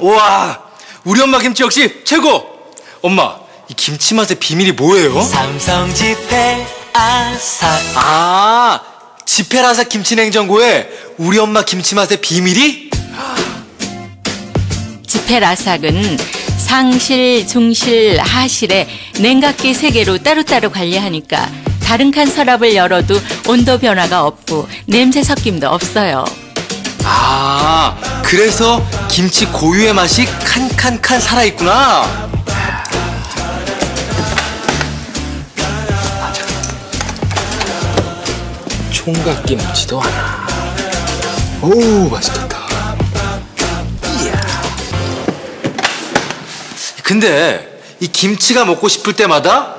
우와, 우리 엄마 김치 역시 최고. 엄마, 이 김치 맛의 비밀이 뭐예요? 삼성 지폐 아삭 아, 지페라사 김치냉장고에 우리 엄마 김치 맛의 비밀이? 지페라삭은 상실, 중실, 하실에 냉각기 세 개로 따로따로 관리하니까 다른 칸 서랍을 열어도 온도 변화가 없고 냄새 섞임도 없어요. 아, 그래서 김치 고유의 맛이 칸칸칸 살아있구나. 총각김치도 하나. 오, 맛있겠다. 이야. 근데 이 김치가 먹고 싶을 때마다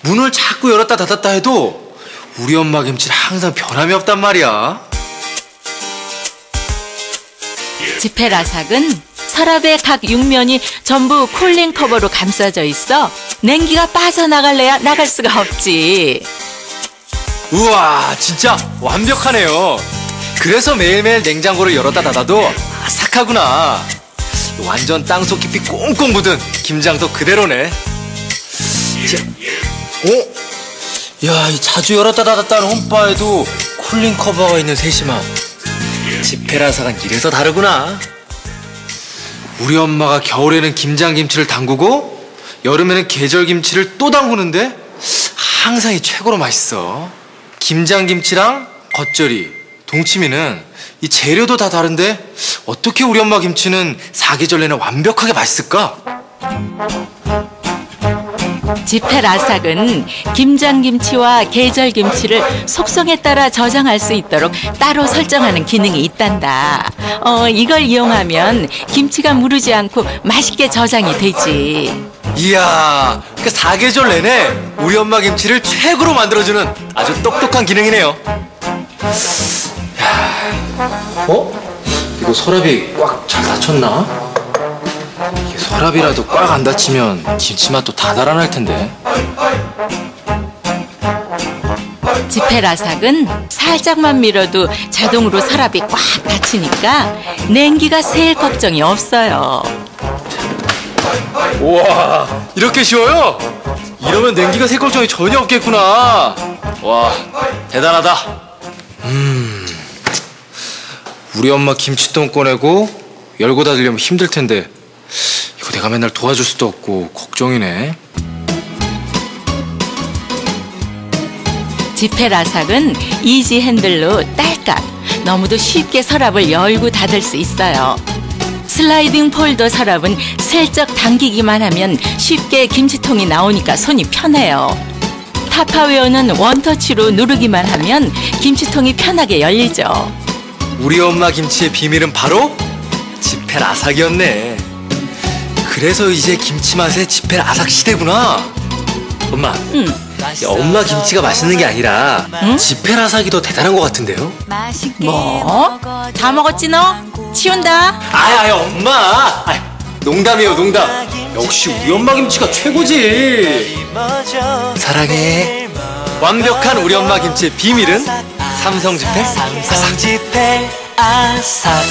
문을 자꾸 열었다 닫았다 해도 우리 엄마 김치는 항상 변함이 없단 말이야. 지페라삭은 서랍의 각 육면이 전부 콜링 커버로 감싸져 있어 냉기가 빠져나갈래야 나갈 수가 없지. 우와 진짜 완벽하네요 그래서 매일매일 냉장고를 열었다 닫아도 아삭하구나 완전 땅속 깊이 꽁꽁 묻은 김장도 그대로네 자, 어? 야, 이 자주 열었다 닫았다는 홈바에도 쿨링 커버가 있는 세심함 지페라사가 이래서 다르구나 우리 엄마가 겨울에는 김장김치를 담그고 여름에는 계절김치를 또 담그는데 항상 이 최고로 맛있어 김장김치랑 겉절이, 동치미는 이 재료도 다 다른데 어떻게 우리 엄마 김치는 사계절 내내 완벽하게 맛있을까? 지페라삭은 김장김치와 계절김치를 속성에 따라 저장할 수 있도록 따로 설정하는 기능이 있단다. 어, 이걸 이용하면 김치가 무르지 않고 맛있게 저장이 되지. 이야, 그 사계절 내내 우리 엄마 김치를 최고로 만들어주는 아주 똑똑한 기능이네요. 야, 어? 이거 서랍이 꽉 잘 닫혔나? 이게 서랍이라도 꽉 안 닫히면 김치 맛도 다 달아날 텐데. 지페라삭은 살짝만 밀어도 자동으로 서랍이 꽉 닫히니까 냉기가 셀 걱정이 없어요. 우와, 이렇게 쉬워요? 이러면 냉기가 새 걱정이 전혀 없겠구나. 와, 대단하다. 음, 우리 엄마 김치통 꺼내고 열고 닫으려면 힘들 텐데 이거 내가 맨날 도와줄 수도 없고 걱정이네. 지페라삭은 이지 핸들로 딸깍 너무도 쉽게 서랍을 열고 닫을 수 있어요. 슬라이딩 폴더 서랍은 슬쩍 당기기만 하면 쉽게 김치통이 나오니까 손이 편해요. 타파웨어는 원터치로 누르기만 하면 김치통이 편하게 열리죠. 우리 엄마 김치의 비밀은 바로 지펠 아삭이었네. 그래서 이제 김치 맛의 지펠 아삭 시대구나. 엄마, 응. 야, 엄마 김치가 맛있는 게 아니라 지펠 아삭이 더 대단한 것 같은데요? 뭐? 다 먹었지 너? 치운다. 아야, 아야, 엄마. 아이, 농담이에요, 농담. 역시 우리 엄마 김치가 최고지. 사랑해. 완벽한 우리 엄마 김치의 비밀은 삼성 지펠 아삭. 삼성 지폐 아삭